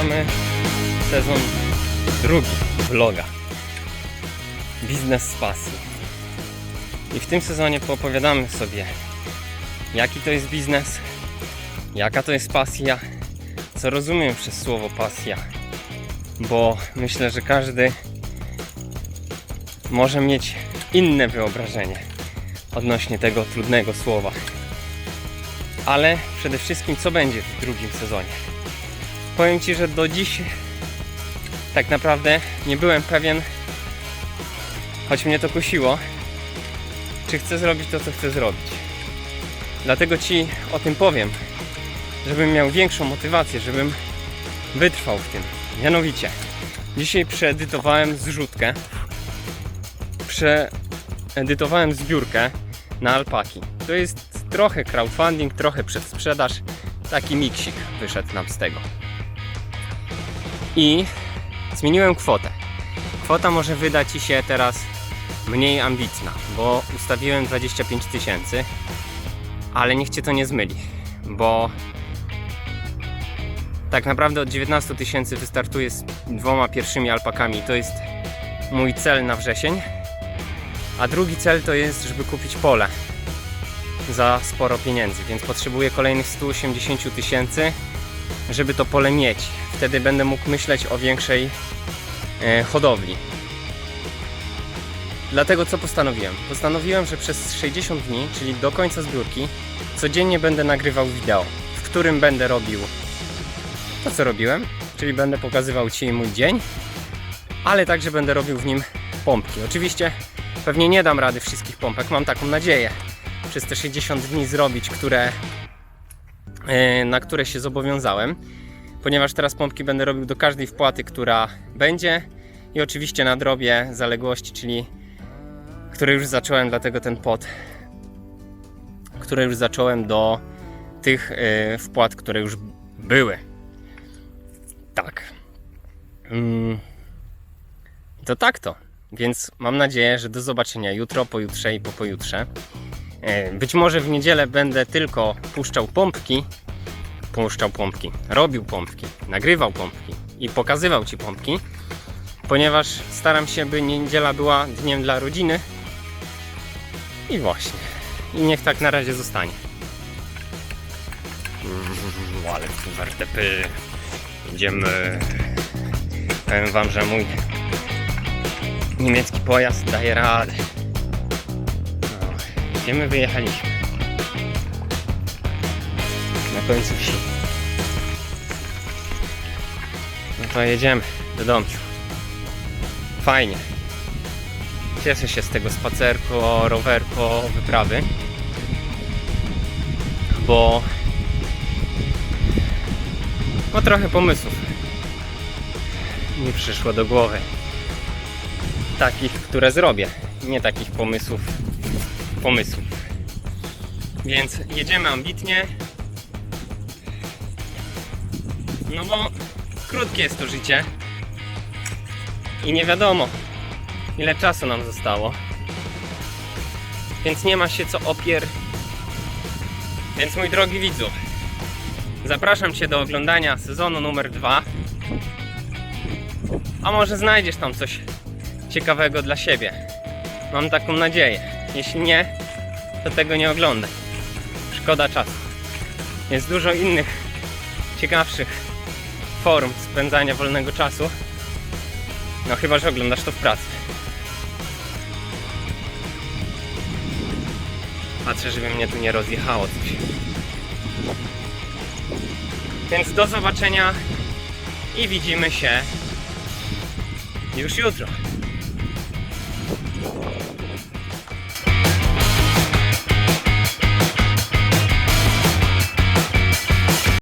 zaczynamy sezon drugi vloga Biznes z pasji. I w tym sezonie poopowiadamy sobie, jaki to jest biznes, jaka to jest pasja, co rozumiem przez słowo pasja, bo myślę, że każdy może mieć inne wyobrażenie odnośnie tego trudnego słowa. Ale przede wszystkim, co będzie w drugim sezonie Powiem Ci, że do dziś tak naprawdę nie byłem pewien, choć mnie to kusiło, czy chcę zrobić to, co chcę zrobić. Dlatego Ci o tym powiem, żebym miał większą motywację, żebym wytrwał w tym. Mianowicie, dzisiaj przeedytowałem zrzutkę, przeedytowałem zbiórkę na alpaki. To jest trochę crowdfunding, trochę przedsprzedaż. Taki miksik wyszedł nam z tego. I zmieniłem kwotę. Kwota może wydać Ci się teraz mniej ambitna, bo ustawiłem 25 tysięcy, ale niech Cię to nie zmyli, bo tak naprawdę od 19 tysięcy wystartuję z dwoma pierwszymi alpakami. To jest mój cel na wrzesień. A drugi cel to jest, żeby kupić pole za sporo pieniędzy, więc potrzebuję kolejnych 180 tysięcy, żeby to pole mieć. Wtedy będę mógł myśleć o większej e, hodowli. Dlatego co postanowiłem? Postanowiłem, że przez 60 dni, czyli do końca zbiórki, codziennie będę nagrywał wideo, w którym będę robił to, co robiłem, czyli będę pokazywał Ci mój dzień, ale także będę robił w nim pompki. Oczywiście pewnie nie dam rady wszystkich pompek, mam taką nadzieję przez te 60 dni zrobić, które, na które się zobowiązałem, ponieważ teraz pompki będę robił do każdej wpłaty, która będzie i oczywiście nadrobię zaległości, czyli które już zacząłem, dlatego ten pod, które już zacząłem do tych e, wpłat, które już były. Tak. Mm. To tak to. Więc mam nadzieję, że do zobaczenia jutro, pojutrze i po pojutrze. E, Być może w niedzielę będę tylko puszczał pompki, puszczał pompki, robił pompki, nagrywał pompki i pokazywał Ci pompki, ponieważ staram się, by niedziela była dniem dla rodziny. I właśnie. I niech tak na razie zostanie. Mm, Ale wertepy. Idziemy. Powiem Wam, że mój niemiecki pojazd daje radę. Gdzie my wyjechaliśmy? Na końcu wsi. No to jedziemy do domciu. Fajnie. Cieszę się z tego spacerko, rowerko, wyprawy. Bo no trochę pomysłów mi przyszło do głowy. Takich, które zrobię. Nie takich pomysłów, pomysłów. Więc jedziemy ambitnie. No bo krótkie jest to życie. I nie wiadomo, ile czasu nam zostało. Więc nie ma się co opier. Więc mój drogi widzu, zapraszam Cię do oglądania sezonu numer 2. A może znajdziesz tam coś ciekawego dla siebie. Mam taką nadzieję. Jeśli nie, to tego nie oglądaj. Szkoda czasu. Jest dużo innych ciekawszych form spędzania wolnego czasu. No chyba, że oglądasz to w pracy. Patrzę, żeby mnie tu nie rozjechało coś. Więc do zobaczenia i widzimy się już jutro.